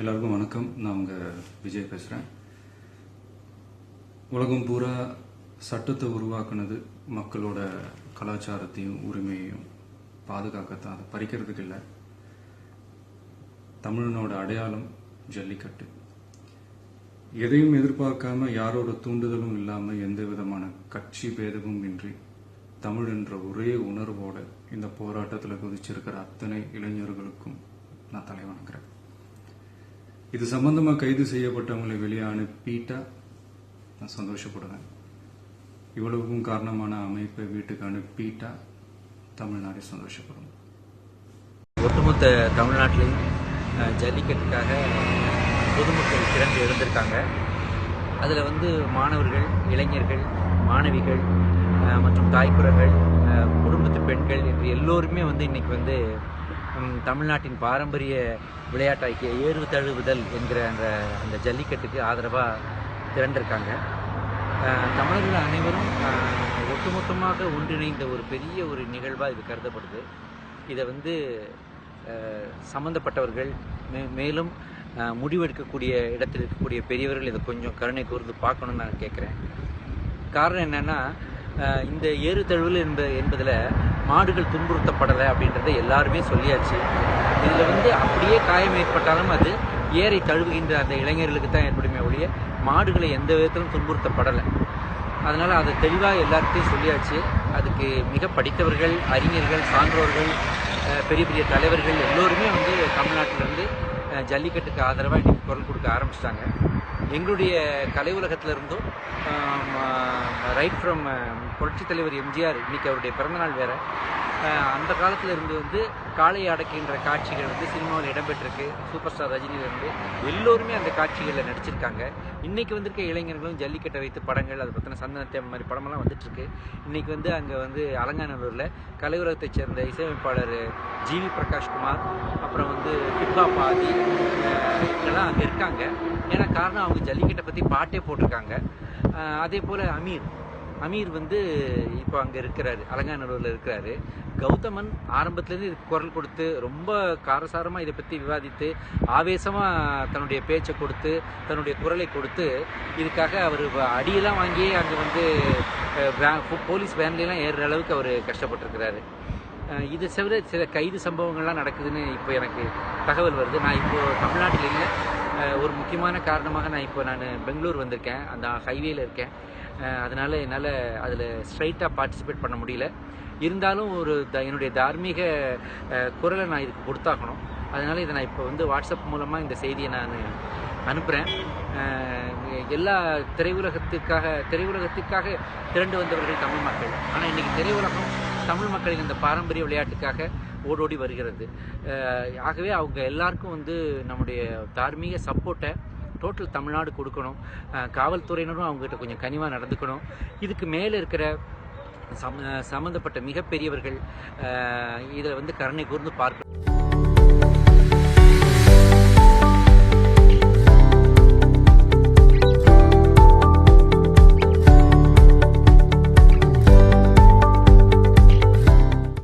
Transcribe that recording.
எல்லாருக்கும் வணக்கம். நான் உங்கள் விஜய் பேசுகிறேன் உலகம் பூரா சட்டத்தை உருவாக்குனது மக்களோட கலாச்சாரத்தையும் உரிமையையும் பாதுகாக்கத்தான். அதை பறிக்கிறதுக்கு இல்லை. தமிழனோட அடையாளம் ஜல்லிக்கட்டு. எதையும் எதிர்பார்க்காம யாரோட தூண்டுதலும் இல்லாமல் எந்த விதமான கட்சி பேதமும் இன்றி தமிழ் என்ற ஒரே உணர்வோட இந்த போராட்டத்தில் குதிச்சிருக்கிற அத்தனை இளைஞர்களுக்கும் நான் தலை வணங்குறேன் இது சம்பந்தமாக கைது செய்யப்பட்டவங்களை வெளியே அனுப்பிட்டா நான் சந்தோஷப்படுவேன். இவ்வளவுக்கும் காரணமான அமைப்பை வீட்டுக்கு அனுப்பிட்டா தமிழ்நாடு சந்தோஷப்படும். ஒட்டுமொத்த தமிழ்நாட்டிலையும் ஜல்லிக்கட்டுக்காக பொதுமக்கள் திரண்டு எழுந்திருக்காங்க. அதில் வந்து மாணவர்கள் இளைஞர்கள் மாணவிகள் மற்றும் தாய்க்குறர்கள் குடும்பத்து பெண்கள் என்று எல்லோருமே வந்து இன்னைக்கு வந்து தமிழ்நாட்டின் பாரம்பரிய விளையாட்டாக்கிய ஏறு தழுவுதல் என்கிற அந்த அந்த ஜல்லிக்கட்டுக்கு ஆதரவாக திரண்டிருக்காங்க. தமிழர்கள் அனைவரும் ஒட்டுமொத்தமாக ஒன்றிணைந்த ஒரு பெரிய ஒரு நிகழ்வாக இது கருதப்படுது. இதை வந்து சம்மந்தப்பட்டவர்கள் சம்பந்தப்பட்டவர்கள் மே மேலும் முடிவெடுக்கக்கூடிய இடத்தில் இருக்கக்கூடிய பெரியவர்கள் இதை கொஞ்சம் கருணை கூர்ந்து பார்க்கணும்னு நான் கேட்குறேன் காரணம் என்னென்னா இந்த ஏறு தழுவல் என்ப என்பதில் மாடுகள் துன்புறுத்தப்படலை அப்படின்றத எல்லாருமே சொல்லியாச்சு. இதில் வந்து அப்படியே காயம் ஏற்பட்டாலும் அது ஏரை தழுவுகின்ற அந்த இளைஞர்களுக்கு தான் ஏற்படுமே ஒழிய மாடுகளை எந்த விதத்திலும் துன்புறுத்தப்படலை. அதனால் அதை தெளிவாக எல்லார்கிட்டையும் சொல்லியாச்சு. அதுக்கு மிக படித்தவர்கள் அறிஞர்கள் சான்றோர்கள் பெரிய பெரிய தலைவர்கள் எல்லோருமே வந்து தமிழ்நாட்டிலேருந்து ஜல்லிக்கட்டுக்கு ஆதரவாக இன்றைக்கி குரல் கொடுக்க ஆரம்பிச்சிட்டாங்க. எங்களுடைய கலை உலகத்திலிருந்தும் ரைட் ஃப்ரம் புரட்சித் தலைவர் எம்ஜிஆர் இன்னைக்கு அவருடைய பிறந்தநாள் வேற. அந்த காலத்துல இருந்து வந்து காளை அடக்கின்ற காட்சிகள் வந்து சினிமாவில் இடம்பெற்றிருக்கு. சூப்பர் ஸ்டார் ரஜினியிலிருந்து எல்லோருமே அந்த காட்சிகளில் நடிச்சிருக்காங்க. இன்னைக்கு வந்திருக்க இளைஞர்களும் ஜல்லிக்கட்டை வைத்து படங்கள் அதை பற்றின சந்தனத்தை மாதிரி படமெல்லாம் வந்துட்டு இருக்கு இன்னைக்கு வந்து அங்கே வந்து அலங்காநல்லூரில் கலையுலகத்தைச் சேர்ந்த இசையமைப்பாளர் ஜிவி பிரகாஷ்குமார் அப்புறம் வந்து ஹிப்ஹாப் ஆதி இவங்கெல்லாம் அங்கே இருக்காங்க. ஏன்னா காரணம் அவங்க ஜல்லிக்கட்டை பற்றி பாட்டே போட்டிருக்காங்க. அதே போல் அமீர். அமீர் வந்து இப்போ அங்கே இருக்கிறாரு. அலங்காநல்லூரில் இருக்கிறாரு. கௌதமன் ஆரம்பத்துலேருந்து இதுக்கு குரல் கொடுத்து ரொம்ப காரசாரமாக இதை பற்றி விவாதித்து ஆவேசமாக தன்னுடைய பேச்சை கொடுத்து தன்னுடைய குரலை கொடுத்து இதுக்காக அவர் அடியெல்லாம் வாங்கி அங்கே வந்து வே- போலீஸ் வேன்லாம் ஏறுற அளவுக்கு அவர் கஷ்டப்பட்டிருக்கிறாரு. இது தவிர சில கைது சம்பவங்கள்லாம் நடக்குதுன்னு இப்போ எனக்கு தகவல் வருது. நான் இப்போது தமிழ்நாட்டில் இல்லை. ஒரு முக்கியமான காரணமாக நான் இப்போ நான் பெங்களூர் வந்திருக்கேன். அந்த ஹைவேயில் இருக்கேன். அதனால் என்னால் அதில் ஸ்ட்ரைட்டாக பார்ட்டிசிபேட் பண்ண முடியல. இருந்தாலும் ஒரு த என்னுடைய தார்மீக குரலை நான் இதுக்கு கொடுத்தாகணும். அதனால் இதை நான் இப்போ வந்து வாட்ஸ்அப் மூலமாக இந்த செய்தியை நான் அனுப்புகிறேன் எல்லா திரையுலகத்துக்காக திரையுலகத்துக்காக திரண்டு வந்தவர்கள் தமிழ் மக்கள். ஆனால் இன்றைக்கி திரையுலகம் தமிழ் மக்களின் இந்த பாரம்பரிய விளையாட்டுக்காக ஓடோடி வருகிறது. ஆகவே அவங்க எல்லாருக்கும் வந்து நம்முடைய தார்மீக சப்போர்ட்டை டோட்டல் தமிழ்நாடு கொடுக்கணும். காவல்துறையினரும் அவங்ககிட்ட கொஞ்சம் கனிவாக நடந்துக்கணும். இதுக்கு மேலே இருக்கிற சம் சம்மந்தப்பட்ட மிகப்பெரியவர்கள் இதில் வந்து கருணை கூர்ந்து பார்க்கணும்.